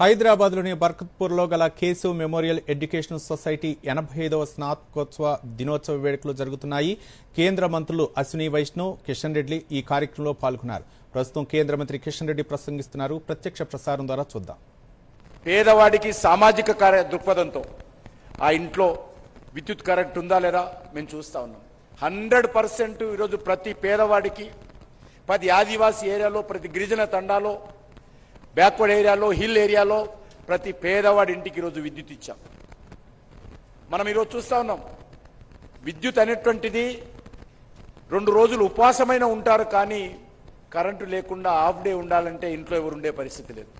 హైదరాబాద్లోని బర్కత్పూర్లో గల Keshav memorial education society ఎనభై ఐదవ స్నాతకోత్సవ దినోత్సవ వేడుకలు జరుగుతున్నాయి. కేంద్ర మంత్రులు అశ్విని వైష్ణవ్ కిషన్ రెడ్డి ఈ కార్యక్రమంలో పాల్గొన్నారు. ప్రస్తుతం కేంద్ర మంత్రి కిషన్ రెడ్డి ప్రసంగిస్తున్నారు. ప్రత్యక్ష ప్రసారం ద్వారా చూద్దాం. పేదవాడికి సామాజిక కార్య దృక్పథంతో ఆ ఇంట్లో విద్యుత్ కరెంట్ ఉందా లేదా మేము చూస్తా ఉన్నాం. హండ్రెడ్ పర్సెంట్ ఈరోజు ప్రతి పేదవాడికి ప్రతి ఆదివాసీ ఏరియాలో ప్రతి గిరిజన తండాలో బ్యాక్వర్డ్ ఏరియాలో హిల్ ఏరియాలో ప్రతి పేదవాడి ఇంటికి ఈరోజు విద్యుత్ ఇచ్చాం. మనం ఈరోజు చూస్తూ ఉన్నాం. విద్యుత్ అనేటువంటిది రెండు రోజులు ఉపవాసమైన ఉంటారు కానీ కరెంటు లేకుండా హాఫ్ డే ఉండాలంటే ఇంట్లో ఎవరు ఉండే పరిస్థితి లేదు.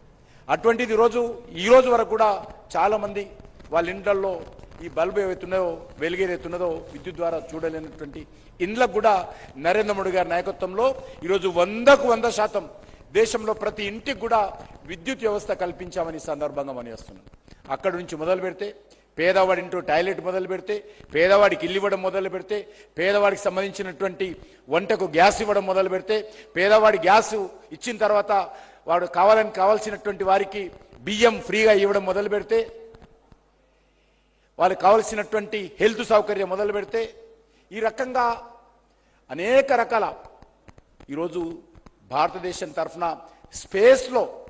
అటువంటిది రోజు ఈరోజు వరకు కూడా చాలామంది వాళ్ళ ఇండ్లలో ఈ బల్బు ఏవైతున్నదో వెలుగేదైతున్నదో విద్యుత్ ద్వారా చూడలేనటువంటి ఇండ్లకు కూడా నరేంద్ర మోడీ గారి నాయకత్వంలో ఈరోజు వందకు వంద శాతం దేశంలో ప్రతి ఇంటికి కూడా విద్యుత్ వ్యవస్థ కల్పించామని సందర్భంగా మనం చేస్తున్నాం. అక్కడి నుంచి మొదలు పెడితే పేదవాడి ఇంటూ టాయిలెట్ మొదలు పెడితే పేదవాడికి ఇల్లు ఇవ్వడం మొదలు పెడితే పేదవాడికి సంబంధించినటువంటి వంటకు గ్యాస్ ఇవ్వడం మొదలు పెడితే పేదవాడి గ్యాస్ ఇచ్చిన తర్వాత వాడు కావాలని కావాల్సినటువంటి వారికి బియ్యం ఫ్రీగా ఇవ్వడం మొదలు పెడితే వాళ్ళకి కావలసినటువంటి హెల్త్ సౌకర్యం మొదలు పెడితే ఈ రకంగా అనేక రకాల ఈరోజు భారతదేశం తరఫున స్పేస్లో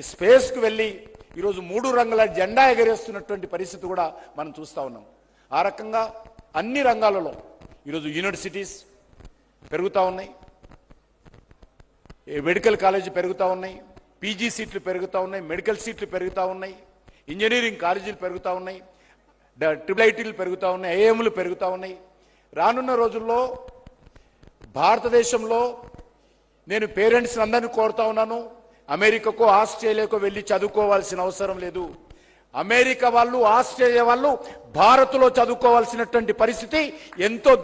స్పేస్కు వెళ్ళి ఈరోజు మూడు రంగుల జెండా ఎగరేస్తున్నటువంటి పరిస్థితి కూడా మనం చూస్తూ ఉన్నాం. ఆ రకంగా అన్ని రంగాలలో ఈరోజు యూనివర్సిటీస్ పెరుగుతూ ఉన్నాయి. మెడికల్ కాలేజీ పెరుగుతూ ఉన్నాయి. పీజీ సీట్లు పెరుగుతూ ఉన్నాయి. మెడికల్ సీట్లు పెరుగుతూ ఉన్నాయి. ఇంజనీరింగ్ కాలేజీలు పెరుగుతూ ఉన్నాయి. డ- ట్రిపుల్ ఐటీలు పెరుగుతూ ఉన్నాయి. ఐఏఎంలు పెరుగుతూ ఉన్నాయి. రానున్న రోజుల్లో భారతదేశంలో నేను పేరెంట్స్ అందరినీ కోరుతా ఉన్నాను. అమెరికాకో ఆస్ట్రేలియాకో వెళ్ళి చదువుకోవాల్సిన అవసరం లేదు. అమెరికా వాళ్ళు ఆస్ట్రేలియా వాళ్ళు భారత్లో చదువుకోవాల్సినటువంటి పరిస్థితి ఎంతో